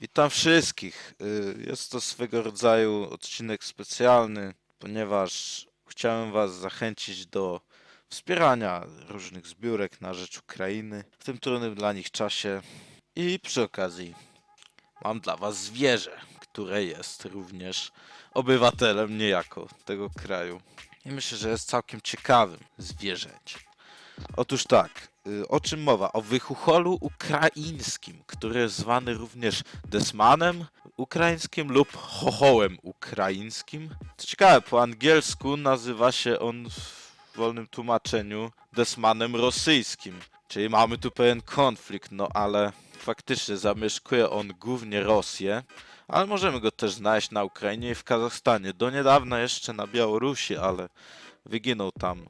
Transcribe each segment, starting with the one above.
Witam wszystkich. Y, Jest to swego rodzaju odcinek specjalny, ponieważ chciałem Was zachęcić do wspierania różnych zbiórek na rzecz Ukrainy w tym trudnym dla nich czasie. I przy okazji mam dla Was zwierzę, które jest również obywatelem niejako tego kraju. I myślę, że jest całkiem ciekawym zwierzęciem. Otóż tak, o czym mowa? O wychucholu ukraińskim, który jest zwany również desmanem ukraińskim lub chochołem ukraińskim. Co ciekawe, po angielsku nazywa się on w wolnym tłumaczeniu desmanem rosyjskim. Czyli mamy tu pewien konflikt, no ale faktycznie zamieszkuje on głównie Rosję, ale możemy go też znaleźć na Ukrainie i w Kazachstanie. Do niedawna jeszcze na Białorusi, ale wyginął tam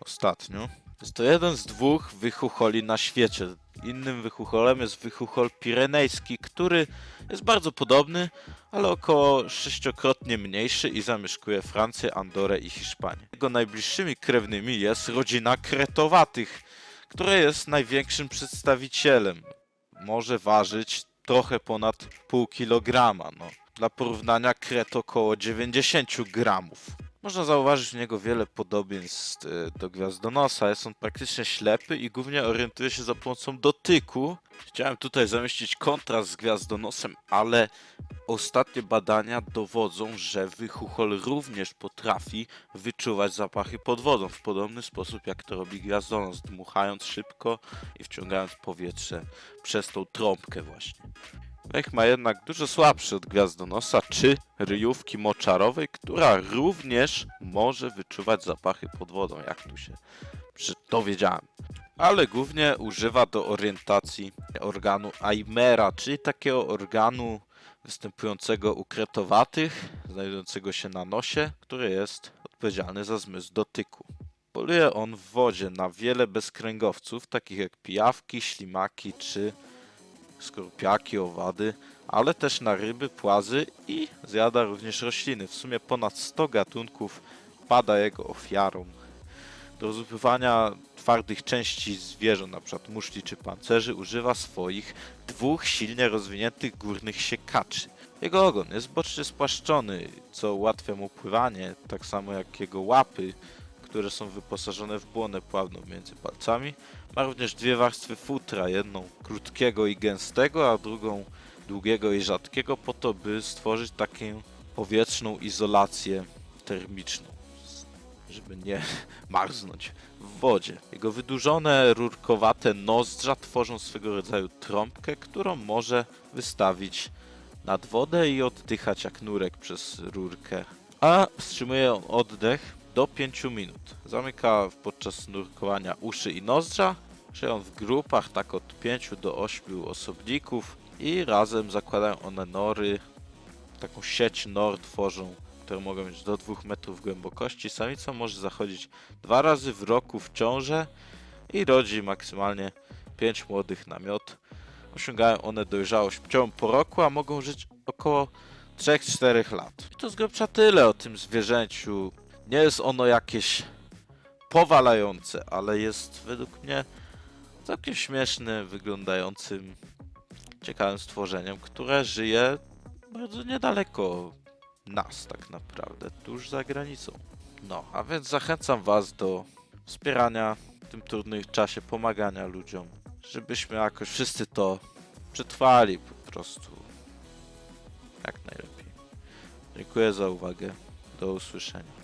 ostatnio. Jest to jeden z dwóch wychucholi na świecie. Innym wychucholem jest wychuchol pirenejski, który jest bardzo podobny, ale około sześciokrotnie mniejszy i zamieszkuje Francję, Andorę i Hiszpanię. Jego najbliższymi krewnymi jest rodzina kretowatych, która jest największym przedstawicielem. Może ważyć trochę ponad pół kilograma. No. Dla porównania kret około 90 gramów. Można zauważyć w niego wiele podobieństw e, do Gwiazdonosa. Jest on praktycznie ślepy i głównie orientuje się za pomocą dotyku. Chciałem tutaj zamieścić kontrast z Gwiazdonosem, ale ostatnie badania dowodzą, że wychuchol również potrafi wyczuwać zapachy pod wodą w podobny sposób jak to robi Gwiazdonos, dmuchając szybko i wciągając powietrze przez tą trąbkę właśnie. Mech ma jednak dużo słabszy od Gwiazdonosa czy ryjówki moczarowej, która również może wyczuwać zapachy pod wodą, jak tu się dowiedziałem. Ale głównie używa do orientacji organu Aimera, czyli takiego organu występującego u kretowatych, znajdującego się na nosie, który jest odpowiedzialny za zmysł dotyku. Poluje on w wodzie na wiele bezkręgowców, takich jak pijawki, ślimaki czy skorupiaki, owady, ale też na ryby, płazy i zjada również rośliny. W sumie ponad 100 gatunków pada jego ofiarą. Do rozupywania twardych części zwierząt, np. muszli czy pancerzy, używa swoich dwóch silnie rozwiniętych górnych siekaczy. Jego ogon jest bocznie spłaszczony, co ułatwia mu pływanie, tak samo jak jego łapy, które są wyposażone w błonę pławną między palcami. Ma również dwie warstwy futra, jedną krótkiego i gęstego, a drugą długiego i rzadkiego, po to, by stworzyć taką powietrzną izolację termiczną, żeby nie marznąć w wodzie. Jego wydłużone, rurkowate nozdrza tworzą swego rodzaju trąbkę, którą może wystawić nad wodę i oddychać jak nurek przez rurkę. A wstrzymuje on oddech do 5 minut. Zamyka podczas nurkowania uszy i nozdrza. Żyją w grupach tak od 5 do 8 osobników i razem zakładają one nory. Taką sieć nor tworzą, które mogą mieć do 2 metrów głębokości. Samica może zachodzić dwa razy w roku w ciążę i rodzi maksymalnie 5 młodych na. Osiągają one dojrzałość płciową po roku, a mogą żyć około 3-4 lat. I to z grubsza tyle o tym zwierzęciu. Nie jest ono jakieś powalające, ale jest według mnie całkiem śmieszny, wyglądającym, ciekawym stworzeniem, które żyje bardzo niedaleko nas tak naprawdę, tuż za granicą. No, a więc zachęcam Was do wspierania w tym trudnym czasie, pomagania ludziom, żebyśmy jakoś wszyscy to przetrwali po prostu jak najlepiej. Dziękuję za uwagę. Do usłyszenia.